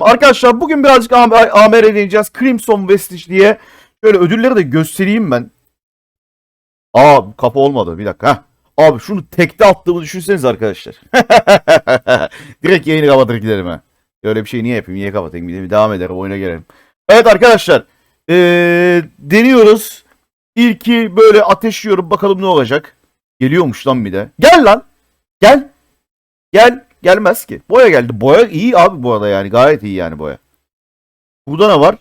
Arkadaşlar bugün birazcık AM AMR deneyeceğiz. Crimson Vestige diye. Şöyle ödülleri de göstereyim ben. Aa kapı olmadı. Bir dakika. Heh. Abi şunu tekte attığımı düşünseniz arkadaşlar. Direkt yayını kapatır giderim ha. Öyle bir şey niye yapayım? Niye kapatayım? Bir de devam ederim. Oyuna gelelim. Evet arkadaşlar. Ee, deniyoruz. İlki böyle ateşliyorum. Bakalım ne olacak. Geliyormuş lan bir de. Gel lan. Gel. Gel. Gelmez ki. Boya geldi. Boya iyi abi bu arada yani. Gayet iyi yani boya. Burada ne var?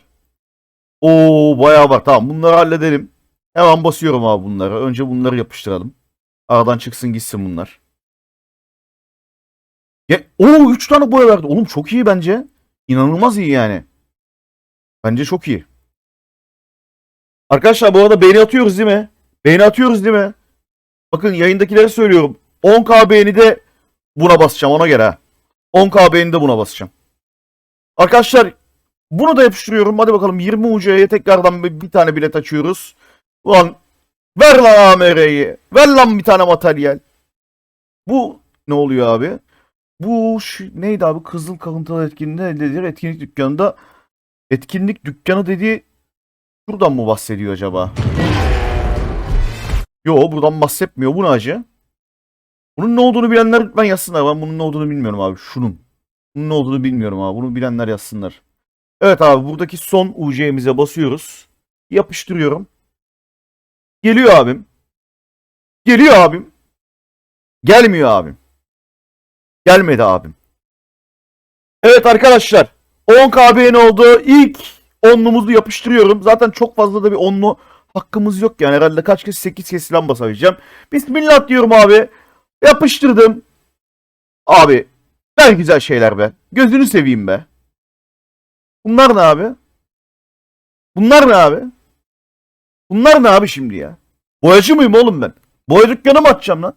Oo bayağı var. Tamam bunları halledelim. Hemen basıyorum abi bunları. Önce bunları yapıştıralım. Aradan çıksın gitsin bunlar. Ya, oo 3 tane boya verdi. Oğlum çok iyi bence. İnanılmaz iyi yani. Bence çok iyi. Arkadaşlar bu arada beğeni atıyoruz değil mi? Beğeni atıyoruz değil mi? Bakın yayındakilere söylüyorum. 10k beğeni de buna basacağım ona göre ha. 10k beğeni buna basacağım. Arkadaşlar bunu da yapıştırıyorum. Hadi bakalım 20 UC'ye tekrardan bir, bir tane bilet açıyoruz. Ulan ver lan AMR'yi. Ver lan bir tane materyal. Bu ne oluyor abi? Bu şu- neydi abi? Kızıl kalıntılı etkinliğinde elde edilir. Etkinlik dükkanında etkinlik dükkanı dediği şuradan mı bahsediyor acaba? Yo buradan bahsetmiyor. Bu ne acı? Bunun ne olduğunu bilenler lütfen yazsınlar. Ben bunun ne olduğunu bilmiyorum abi. Şunun. Bunun ne olduğunu bilmiyorum abi. Bunu bilenler yazsınlar. Evet abi buradaki son UC'mize basıyoruz. Yapıştırıyorum. Geliyor abim. Geliyor abim. Gelmiyor abim. Gelmedi abim. Evet arkadaşlar. 10k beğeni oldu. İlk onlumuzu yapıştırıyorum. Zaten çok fazla da bir onlu hakkımız yok yani. Herhalde kaç kez 8 kez falan basabileceğim. Bismillah diyorum abi. Yapıştırdım. Abi ver güzel şeyler be. Gözünü seveyim be. Bunlar ne abi? Bunlar ne abi? Bunlar ne abi şimdi ya? Boyacı mıyım oğlum ben? Boya dükkanı mı açacağım lan?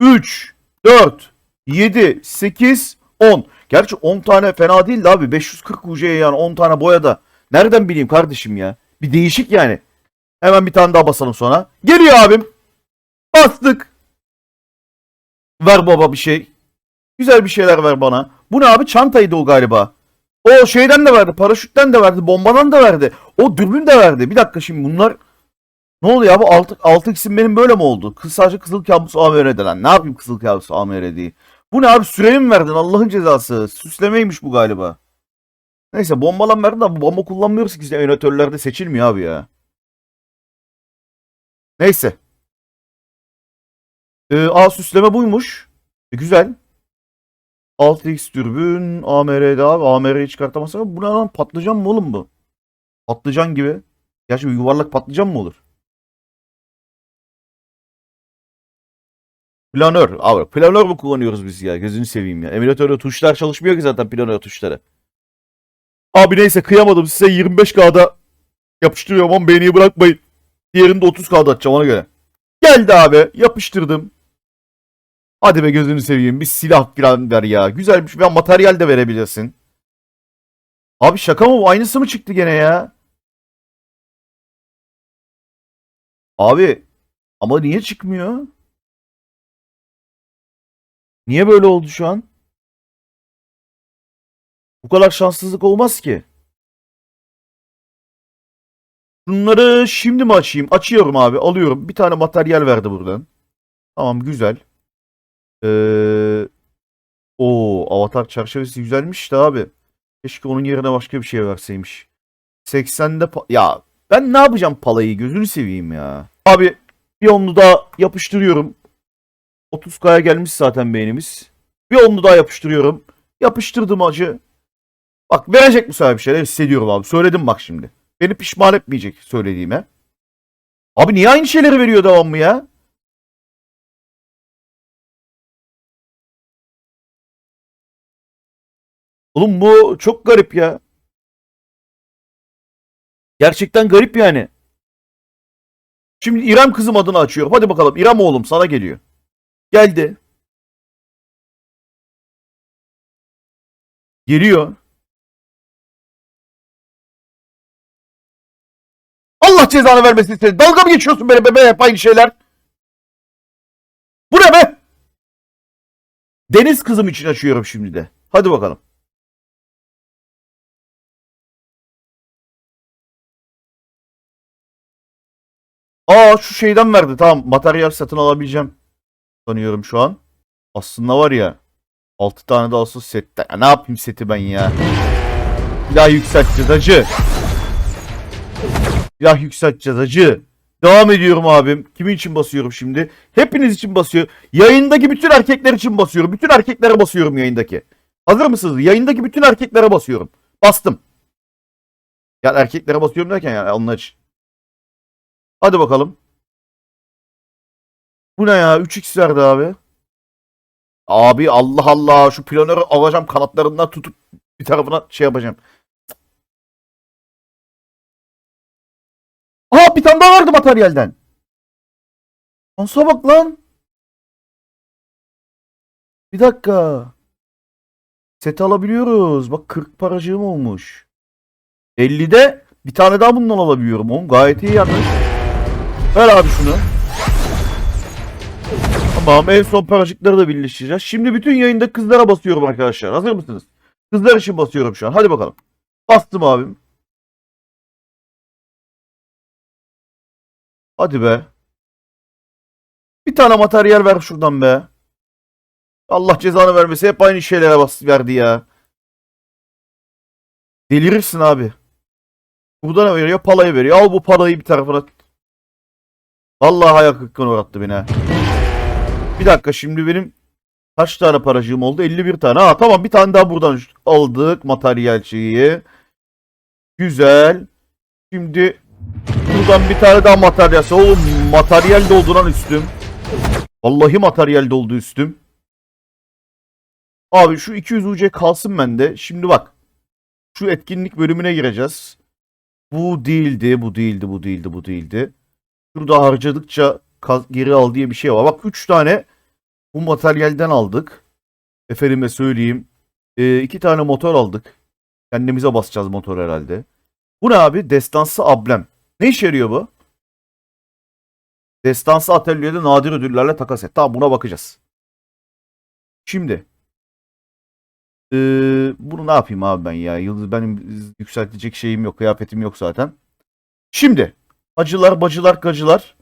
3, 4, 7, 8, 10. Gerçi 10 tane fena değil de abi. 540 UC'ye yani 10 tane boyada. Nereden bileyim kardeşim ya? Bir değişik yani. Hemen bir tane daha basalım sonra. Geliyor abim. Bastık. Ver baba bir şey. Güzel bir şeyler ver bana. Bu ne abi? Çantaydı o galiba. O şeyden de verdi. Paraşütten de verdi. Bombadan da verdi. O dürbün de verdi. Bir dakika şimdi bunlar ne oluyor abi? 6, 6x'im benim böyle mi oldu? Kız sadece Kızıl Kabus AMR'de lan. Ne yapayım Kızıl Kabus AMR. Bu ne abi? Süreyi mi verdin? Allah'ın cezası. Süslemeymiş bu galiba. Neyse bombalan verdin ama bomba kullanmıyoruz ki işte emülatörlerde seçilmiyor abi ya. Neyse. Ee, A süsleme buymuş. E, güzel. 6x dürbün AMR'de abi. AMR'yi çıkartamazsak bu ne lan? Patlıcan mı oğlum bu? Patlıcan gibi. Gerçi yuvarlak patlıcan mı olur? Planör. Abi planör mü kullanıyoruz biz ya? Gözünü seveyim ya. Emülatörde tuşlar çalışmıyor ki zaten planör tuşları. Abi neyse kıyamadım size 25K'da yapıştırıyorum ama beğeniyi bırakmayın. Diğerinde 30K'da atacağım ona göre. Geldi abi yapıştırdım. Hadi be gözünü seveyim bir silah falan ver ya. Güzel bir şey. materyal de verebilirsin. Abi şaka mı bu? Aynısı mı çıktı gene ya? Abi ama niye çıkmıyor? Niye böyle oldu şu an? Bu kadar şanssızlık olmaz ki. Bunları şimdi mi açayım? Açıyorum abi. Alıyorum. Bir tane materyal verdi buradan. Tamam güzel. Ee, o avatar çerçevesi güzelmiş de abi. Keşke onun yerine başka bir şey verseymiş. 80'de pa- ya ben ne yapacağım palayı gözünü seveyim ya. Abi bir onlu daha yapıştırıyorum. 30K'ya gelmiş zaten beğenimiz. Bir onlu daha yapıştırıyorum. Yapıştırdım acı. Bak verecek bu sefer bir şeyler hissediyorum abi. Söyledim bak şimdi. Beni pişman etmeyecek söylediğime. Abi niye aynı şeyleri veriyor devamlı ya? Oğlum bu çok garip ya. Gerçekten garip yani. Şimdi İrem kızım adını açıyorum. Hadi bakalım İrem oğlum sana geliyor. Geldi. Geliyor. Allah cezanı vermesin seni. Dalga mı geçiyorsun böyle bebe hep aynı şeyler? Bu ne be? Deniz kızım için açıyorum şimdi de. Hadi bakalım. Aa şu şeyden verdi. Tamam materyal satın alabileceğim. Sanıyorum şu an. Aslında var ya. 6 tane de asıl setten. Ya ne yapayım seti ben ya. Bir daha yükselteceğiz acı. Silah yükselteceğiz acı. Devam ediyorum abim. Kimin için basıyorum şimdi? Hepiniz için basıyor. Yayındaki bütün erkekler için basıyorum. Bütün erkeklere basıyorum yayındaki. Hazır mısınız? Yayındaki bütün erkeklere basıyorum. Bastım. Ya erkeklere basıyorum derken yani onlar için. Hadi bakalım. Bu ne ya? 3x verdi abi. Abi Allah Allah şu planörü alacağım kanatlarından tutup bir tarafına şey yapacağım. Aa bir tane daha vardı materyalden. Ansa bak lan. Bir dakika. Set alabiliyoruz. Bak 40 paracığım olmuş. 50'de bir tane daha bundan alabiliyorum. Oğlum gayet iyi yalnız. Ver abi şunu. Tamam en son paracıkları da birleştireceğiz. Şimdi bütün yayında kızlara basıyorum arkadaşlar. Hazır mısınız? Kızlar için basıyorum şu an. Hadi bakalım. Bastım abim. Hadi be. Bir tane materyal ver şuradan be. Allah cezanı vermese hep aynı şeylere bas verdi ya. Delirirsin abi. Burada ne veriyor? Palayı veriyor. Al bu parayı bir tarafına. Vallahi ayak kıkkın uğrattı beni. Bir dakika şimdi benim kaç tane paracığım oldu? 51 tane. Ha tamam bir tane daha buradan aldık materyal şeyi. Güzel. Şimdi buradan bir tane daha materyal. Oğlum materyal dolduran üstüm. Vallahi materyal doldu üstüm. Abi şu 200 UC kalsın bende. Şimdi bak. Şu etkinlik bölümüne gireceğiz. Bu değildi, bu değildi, bu değildi, bu değildi. Şurada harcadıkça geri al diye bir şey var. Bak 3 tane bu materyalden aldık. Efendime söyleyeyim. Ee, iki tane motor aldık. Kendimize basacağız motor herhalde. Bu ne abi? Destansı ablem. Ne işe yarıyor bu? Destansı atölyede nadir ödüllerle takas et. Tamam buna bakacağız. Şimdi. Ee, bunu ne yapayım abi ben ya? Yıldız benim yükseltecek şeyim yok. Kıyafetim yok zaten. Şimdi. Acılar, bacılar, gacılar.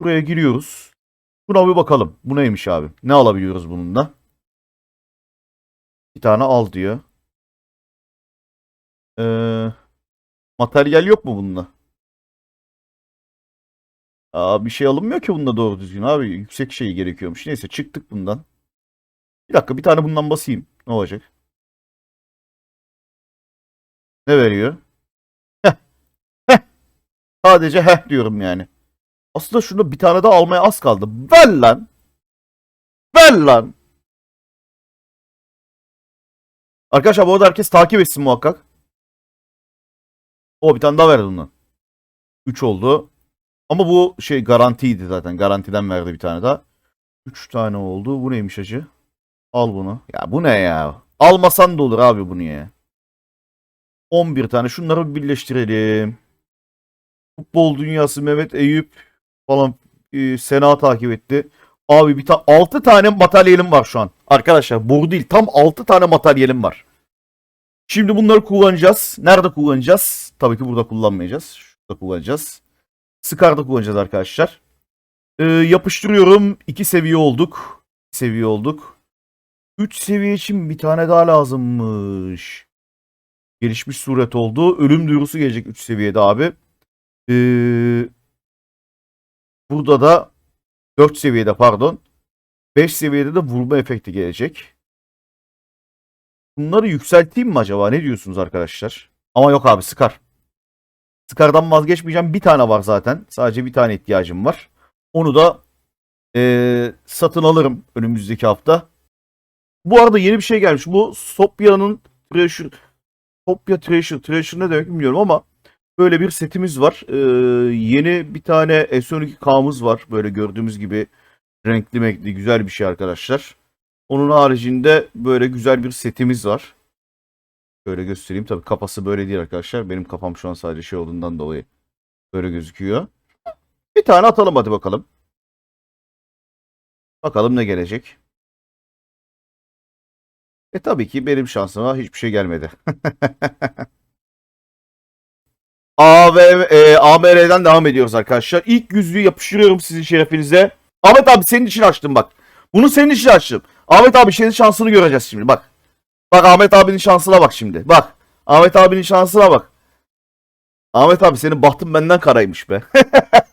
Buraya giriyoruz. Buna bir bakalım. Bu neymiş abi? Ne alabiliyoruz bununla? Bir tane al diyor. Ee, materyal yok mu bununla? Aa, bir şey alınmıyor ki bunda doğru düzgün abi. Yüksek şey gerekiyormuş. Neyse çıktık bundan. Bir dakika bir tane bundan basayım. Ne olacak? Ne veriyor? Heh. Heh. Sadece heh diyorum yani. Aslında şunu bir tane daha almaya az kaldı. Ver lan. Ver lan. Arkadaşlar bu arada herkes takip etsin muhakkak. O bir tane daha verdi bundan. 3 oldu. Ama bu şey garantiydi zaten. Garantiden verdi bir tane daha. 3 tane oldu. Bu neymiş acı? Al bunu. Ya bu ne ya? Almasan da olur abi bunu ya. 11 tane. Şunları bir birleştirelim. Futbol dünyası Mehmet Eyüp falan e, Sena takip etti. Abi bir ta 6 tane materyalim var şu an. Arkadaşlar boru değil. Tam 6 tane materyalim var. Şimdi bunları kullanacağız. Nerede kullanacağız? Tabii ki burada kullanmayacağız. Şurada kullanacağız. Scar'da kullanacağız arkadaşlar. Ee, yapıştırıyorum. 2 seviye olduk. Seviye olduk. 3 seviye için bir tane daha lazımmış. Gelişmiş suret oldu. Ölüm duyurusu gelecek 3 seviyede abi. Ee, burada da 4 seviyede pardon. 5 seviyede de vurma efekti gelecek. Bunları yükselteyim mi acaba? Ne diyorsunuz arkadaşlar? Ama yok abi Scar. Scar'dan vazgeçmeyeceğim. Bir tane var zaten. Sadece bir tane ihtiyacım var. Onu da ee, satın alırım önümüzdeki hafta. Bu arada yeni bir şey gelmiş. Bu Sopia'nın Treasure Sopia Treasure. Treasure ne demek bilmiyorum ama böyle bir setimiz var. Ee, yeni bir tane S12K'mız var. Böyle gördüğümüz gibi renkli renkli güzel bir şey arkadaşlar. Onun haricinde böyle güzel bir setimiz var. Böyle göstereyim. Tabii kafası böyle değil arkadaşlar. Benim kafam şu an sadece şey olduğundan dolayı böyle gözüküyor. Bir tane atalım hadi bakalım. Bakalım ne gelecek. E tabii ki benim şansıma hiçbir şey gelmedi. A ve e, AMR'den devam ediyoruz arkadaşlar. İlk yüzüğü yapıştırıyorum sizin şerefinize. Ahmet abi senin için açtım bak. Bunu senin için açtım. Ahmet abi senin şansını göreceğiz şimdi bak. Bak Ahmet abinin şansına bak şimdi. Bak. Ahmet abinin şansına bak. Ahmet abi senin bahtın benden karaymış be.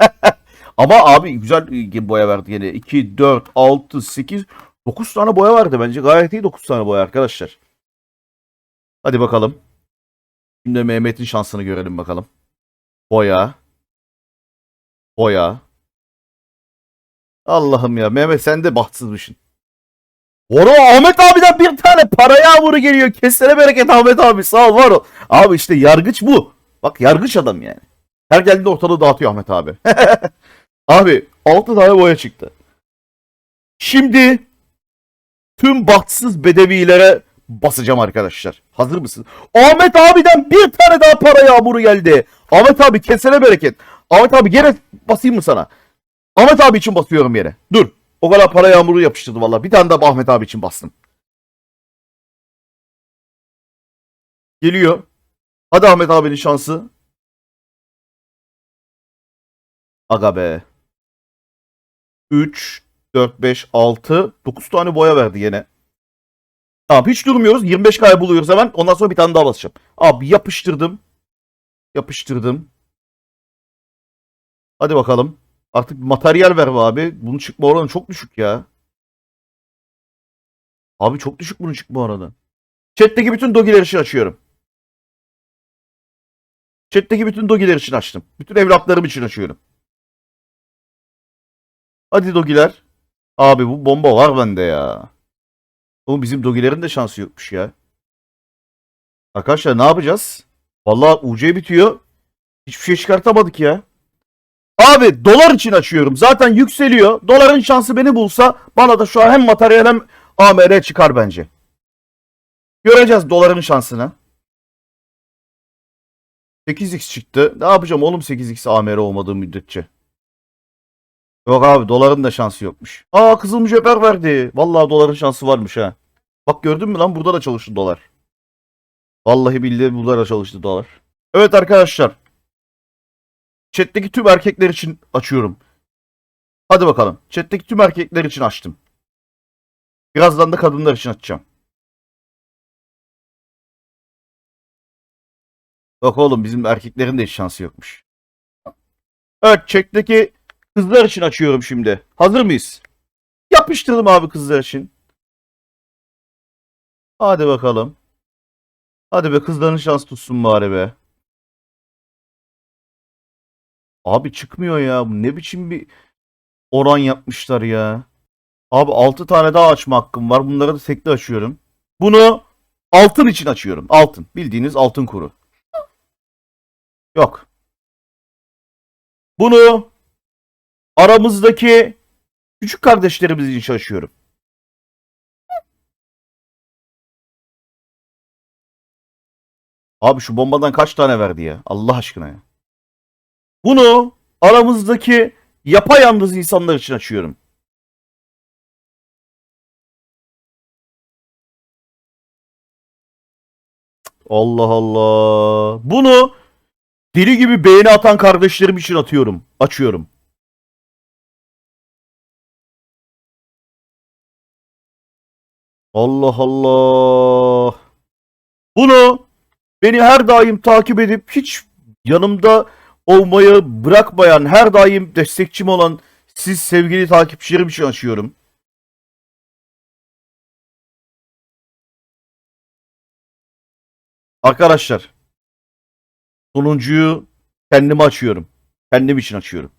Ama abi güzel boya verdi yine. 2, 4, 6, 8, 9 tane boya verdi bence. Gayet iyi 9 tane boya arkadaşlar. Hadi bakalım. Şimdi Mehmet'in şansını görelim bakalım. Boya. Boya. Allah'ım ya Mehmet sen de bahtsızmışsın. Varo Ahmet abiden bir tane para yağmuru geliyor. Kesene bereket Ahmet abi sağ ol var ol. Abi işte yargıç bu. Bak yargıç adam yani. Her geldiğinde ortalığı dağıtıyor Ahmet abi. abi 6 tane boya çıktı. Şimdi tüm bahtsız bedevilere basacağım arkadaşlar. Hazır mısın? Ahmet abiden bir tane daha para yağmuru geldi. Ahmet abi kesene bereket. Ahmet abi gene basayım mı sana? Ahmet abi için basıyorum yere. Dur. O kadar para yağmuru yapıştırdı valla. Bir tane daha Ahmet abi için bastım. Geliyor. Hadi Ahmet abinin şansı. Aga be. 3, 4, 5, 6, 9 tane boya verdi yine. Tamam hiç durmuyoruz. 25 kayboluyoruz hemen. Ondan sonra bir tane daha basacağım. Abi yapıştırdım. Yapıştırdım. Hadi bakalım. Artık materyal ver be abi. Bunun çıkma oranı çok düşük ya. Abi çok düşük bunun çıkma oranı. Chat'teki bütün dogiler için açıyorum. Chat'teki bütün dogiler için açtım. Bütün evlatlarım için açıyorum. Hadi dogiler. Abi bu bomba var bende ya. Oğlum bizim dogilerin de şansı yokmuş ya. Arkadaşlar ne yapacağız? Vallahi UC bitiyor. Hiçbir şey çıkartamadık ya. Abi dolar için açıyorum. Zaten yükseliyor. Doların şansı beni bulsa bana da şu an hem materyal hem AMR çıkar bence. Göreceğiz doların şansını. 8x çıktı. Ne yapacağım oğlum 8x AMR olmadığı müddetçe. Yok abi doların da şansı yokmuş. Aa kızıl mücevher verdi. Vallahi doların şansı varmış ha. Bak gördün mü lan burada da çalıştı dolar. Vallahi billahi burada da çalıştı dolar. Evet arkadaşlar. Chat'teki tüm erkekler için açıyorum. Hadi bakalım. Chat'teki tüm erkekler için açtım. Birazdan da kadınlar için açacağım. Yok oğlum bizim erkeklerin de hiç şansı yokmuş. Evet chat'teki kızlar için açıyorum şimdi. Hazır mıyız? Yapıştırdım abi kızlar için. Hadi bakalım. Hadi be kızların şans tutsun bari be. Abi çıkmıyor ya. Bu ne biçim bir oran yapmışlar ya. Abi 6 tane daha açma hakkım var. Bunları da tekli açıyorum. Bunu altın için açıyorum. Altın. Bildiğiniz altın kuru. Yok. Bunu aramızdaki küçük kardeşlerimiz için açıyorum. Abi şu bombadan kaç tane verdi ya? Allah aşkına ya. Bunu aramızdaki yapayalnız insanlar için açıyorum. Allah Allah. Bunu deli gibi beğeni atan kardeşlerim için atıyorum. Açıyorum. Allah Allah. Bunu beni her daim takip edip hiç yanımda olmayı bırakmayan, her daim destekçim olan siz sevgili takipçilerim için açıyorum. Arkadaşlar, sonuncuyu kendime açıyorum. Kendim için açıyorum.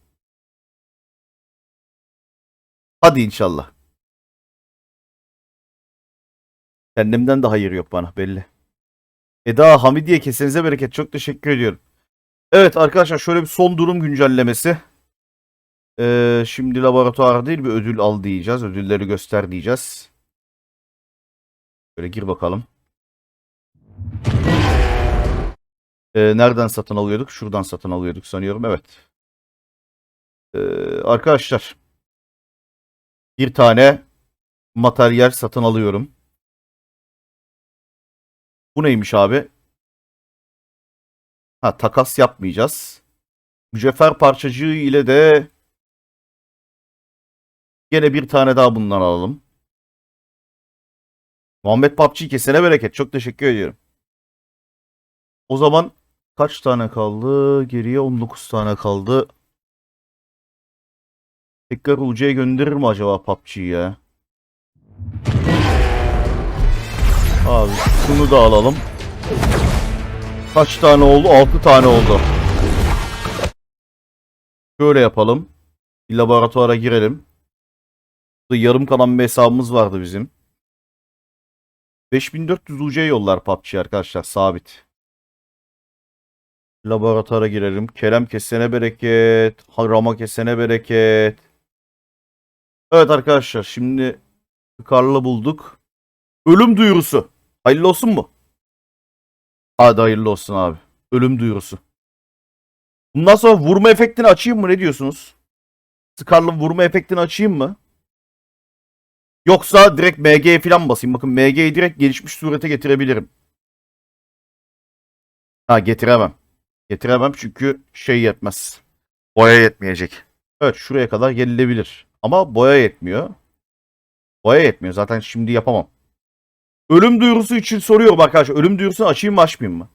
Hadi inşallah. Kendimden de hayır yok bana belli. Eda Hamidiye kesenize bereket. Çok teşekkür ediyorum. Evet arkadaşlar şöyle bir son durum güncellemesi. Ee, şimdi laboratuvar değil bir ödül al diyeceğiz. Ödülleri göster diyeceğiz. Böyle gir bakalım. Ee, nereden satın alıyorduk? Şuradan satın alıyorduk sanıyorum. Evet. Ee, arkadaşlar. Bir tane materyal satın alıyorum. Bu neymiş abi? Ha takas yapmayacağız. Mücevher parçacığı ile de gene bir tane daha bundan alalım. Muhammed PUBG kesene bereket. Çok teşekkür ediyorum. O zaman kaç tane kaldı? Geriye 19 tane kaldı. Tekrar UC'ye gönderir mi acaba PUBG'yi ya? Abi şunu da alalım. Kaç tane oldu? 6 tane oldu. Şöyle yapalım. Bir laboratuvara girelim. Burada yarım kalan bir hesabımız vardı bizim. 5400 UC yollar PUBG arkadaşlar sabit. Laboratuvara girelim. Kerem kesene bereket. Harama kesene bereket. Evet arkadaşlar şimdi Karlı bulduk. Ölüm duyurusu. Hayırlı olsun mu? Hadi hayırlı olsun abi. Ölüm duyurusu. Bundan sonra vurma efektini açayım mı? Ne diyorsunuz? Scar'lı vurma efektini açayım mı? Yoksa direkt MG'ye falan basayım. Bakın MG'yi direkt gelişmiş surete getirebilirim. Ha getiremem. Getiremem çünkü şey yetmez. Boya yetmeyecek. Evet şuraya kadar gelinebilir. Ama boya yetmiyor. Boya yetmiyor. Zaten şimdi yapamam. Ölüm duyurusu için soruyorum arkadaşlar. Ölüm duyurusunu açayım mı açmayayım mı?